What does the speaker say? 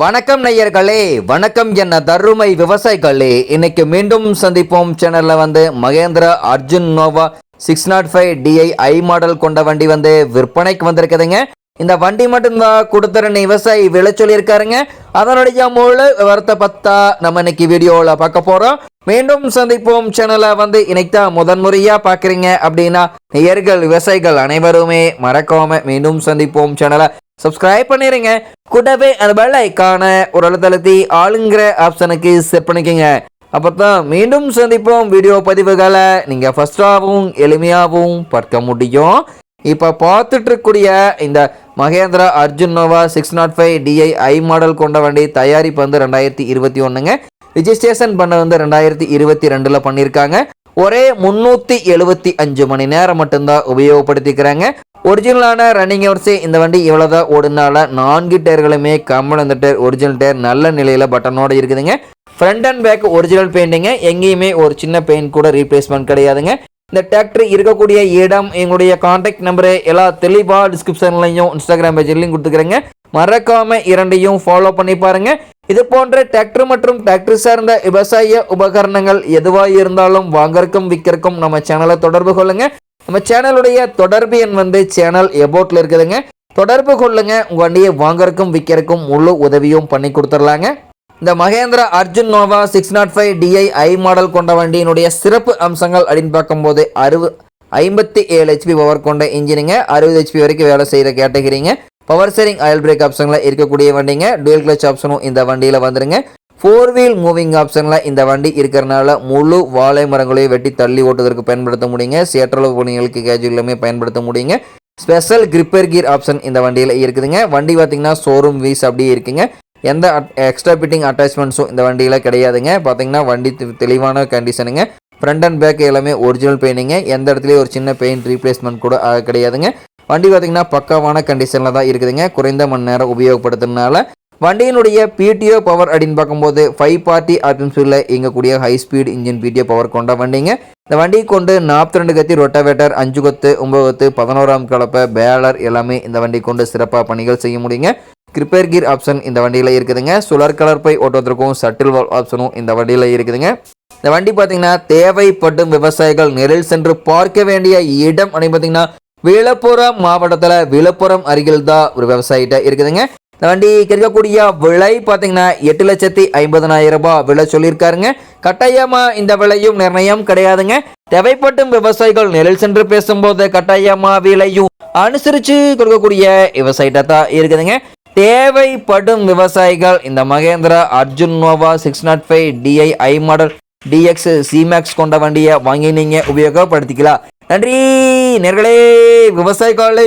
வணக்கம் நேயர்களே வணக்கம் என்ன தருமை விவசாயிகளே. இன்னைக்கு மீண்டும் சந்திப்போம். சேனல்ல வந்து Mahindra Arjun Novo six nought five DI I model கொண்ட வண்டி வந்து விற்பனைக்கு வந்திருக்குதுங்க. இந்த வண்டி மட்டும்தான் கொடுத்துருன்னு விவசாயி விலை சொல்லியிருக்காருங்க. அதனுடைய முழு விவரத்தை பத்தா நம்ம இன்னைக்கு வீடியோவில் பார்க்க போகிறோம் மீண்டும் சந்திப்போம். சேனலை வந்து இன்னைக்கு தான் முதன்முறையாக பார்க்குறீங்க அப்படின்னா நேயர்கள் விவசாயிகள் அனைவருமே மறக்காம மீண்டும் சந்திப்போம். சேனலை சப்ஸ்கிரைப் பண்ணிடுங்க கூடவே அந்த பெல் ஐக்கான ஒரு அழுத்தழுத்தி ஆளுங்கிற ஆப்ஷனுக்கு செட் பண்ணிக்கோங்க. அப்போ தான் மீண்டும் சந்திப்போம். வீடியோ பதிவுகளை நீங்கள் ஃபஸ்ட்டாகவும் எளிமையாகவும் பார்க்க முடியும். இப்போ பார்த்துட்டு இருக்கக்கூடிய இந்த Mahindra Arjun Novo six nought five DI I model கொண்ட வண்டி தயாரிப்பு வந்து ரெண்டாயிரத்தி இருபத்தி ஒன்றுங்க ரிஜிஸ்ட்ரேஷன் பண்ண வந்து ரெண்டாயிரத்தி இருபத்தி ரெண்டில் பண்ணியிருக்காங்க ஒரே முந்நூற்றி எழுபத்தி அஞ்சு மணி நேரம் மட்டும்தான் உபயோகப்படுத்திக்கிறாங்க. ஒரிஜினலான ரன்னிங் ஹவர்ஸே இந்த வண்டி இவ்வளோ தான் ஓடுனால நான்கு டயர்களுமே கம்மல் அந்த டயர் ஒரிஜினல் டயர் நல்ல நிலையில் பட்டனோடு இருக்குதுங்க. ஃப்ரண்ட் அண்ட் பேக் ஒரிஜினல் பெயிண்டிங்க எங்கேயுமே ஒரு சின்ன பெயிண்ட் கூட ரீப்ளேஸ்மெண்ட் கிடையாதுங்க. இந்த டிராக்டர் இருக்கக்கூடிய இடம் எங்களுடைய கான்டாக்ட் நம்பரு எல்லா தெளிவாக டிஸ்கிரிப்ஷன்லையும் இன்ஸ்டாகிராம் பேஜ்லையும் கொடுத்துக்கிறேங்க. மறக்காம இரண்டையும் ஃபாலோ பண்ணி பாருங்க. இது போன்ற டிராக்டர் மற்றும் டிராக்டர் சார்ந்த விவசாய உபகரணங்கள் எதுவாக இருந்தாலும் வாங்கறக்கும் விற்கிறக்கும் நம்ம சேனலை தொடர்பு கொள்ளுங்க. நம்ம சேனலுடைய தொடர்பு எண் வந்து சேனல் எபோட்டில் இருக்குதுங்க. தொடர்பு கொள்ளுங்க. உங்கள் வண்டியை வாங்கறக்கும் விற்கிறக்கும் முழு உதவியும் பண்ணி கொடுத்துடலாங்க. இந்த Mahindra Arjun Novo six nought five DI I model கொண்ட வண்டியினுடைய சிறப்பு அம்சங்கள் அப்படின்னு பார்க்கும்போது அறுபது ஐம்பத்தி ஏழு ஹெச்பி பவர் கொண்ட இன்ஜினுங்க. அறுபது ஹெச்பி வரைக்கும் வேலை செய்கிற கேட்டகிரிங்க பவர் சேரிங் ஆயில் பிரேக் ஆப்ஷனில் இருக்கக்கூடிய வண்டிங்க. டூயல் கிளச் ஆப்ஷனும் இந்த வண்டியில் வந்துடுங்க ஃபோர் வீல் மூவிங் ஆப்ஷனில் இந்த வண்டி இருக்கிறனால முழு வாழை மரங்களையும் வெட்டி தள்ளி ஓட்டுவதற்கு பயன்படுத்த முடியுங்க. சேற்றளவு பணிகளுக்கு கேஜுவலுமே பயன்படுத்த முடியுங்க. ஸ்பெஷல் கிரிப்பர் கீர் ஆப்ஷன் இந்த வண்டியில் இருக்குதுங்க. வண்டி பார்த்தீங்கன்னா ஷோரூம் வீஸ் அப்படியே இருக்குங்க. எந்த எக்ஸ்ட்ரா ஃபிட்டிங் அட்டாச்மெண்ட்ஸும் இந்த வண்டியில் கிடையாதுங்க. பார்த்தீங்கன்னா வண்டி தெ- தெளிவான கண்டிஷனுங்க ஃப்ரண்ட் அண்ட் பேக் எல்லாமே ஒரிஜினல் பெயிண்டிங்க எந்த இடத்துலையும் ஒரு சின்ன பெயிண்ட் ரீப்ளேஸ்மெண்ட் கூட கிடையாதுங்க. வண்டி பார்த்தீங்கன்னா பக்காவான கண்டிஷனில் தான் இருக்குதுங்க. குறைந்த மணி நேரம் உபயோகப்படுத்துறதுனால வண்டியினுடைய பிடிஓ பவர் அப்படின்னு பார்க்கும்போது ஃபைவ் பார்ட்டி ஆர்பிஎம்ஸில் இயங்கக்கூடிய high speed engine PTO power கொண்ட வண்டிங்க. இந்த வண்டியை கொண்டு நாற்பத்தி ரெண்டு கத்தி ரொட்டவேட்டர் அஞ்சு கொத்து ஒம்பது கொத்து பதினோராம் கலப்பை பேலர் எல்லாமே இந்த வண்டி கொண்டு சிறப்பாக பணிகள் செய்ய முடியுங்க. கிரிப்பேர் கீர் ஆப்ஷன் இந்த வண்டியில் இருக்குதுங்க. சுழற் கலர்பை ஓட்டுவதற்கும் சட்டில் வால் ஆப்ஷனும் இந்த வண்டியில் இருக்குதுங்க. இந்த வண்டி பார்த்தீங்கன்னா தேவைப்படும் விவசாயிகள் நேரில் சென்று பார்க்க வேண்டிய இடம் அப்படின்னு பார்த்தீங்கன்னா விழுப்புரம் மாவட்டத்தில் விழுப்புரம் அருகில் தான் ஒரு விவசாயிட்ட இருக்குதுங்க. இந்த வண்டி இருக்கக்கூடிய விலை பார்த்தீங்கன்னா எட்டு லட்சத்தி ஐம்பதனாயிரம் ரூபாய் விலை சொல்லியிருக்காருங்க. கட்டாயமா இந்த விலையும் நிர்ணயம் கிடையாதுங்க. தேவைப்படும் விவசாயிகள் நெல் சென்று பேசும்போது கட்டாயமா விலையும் அனுசரித்து கொடுக்கக்கூடிய விவசாயிட்ட தான் இருக்குதுங்க. தேவைப்படும் விவசாயிகள் இந்த Mahindra Arjun Novo six nought five DI I model DX சிமேக்ஸ் கொண்ட வண்டியை வாங்கி நீங்கள் உபயோகப்படுத்திக்கலாம். நன்றி நேர்களே விவசாயிகளே.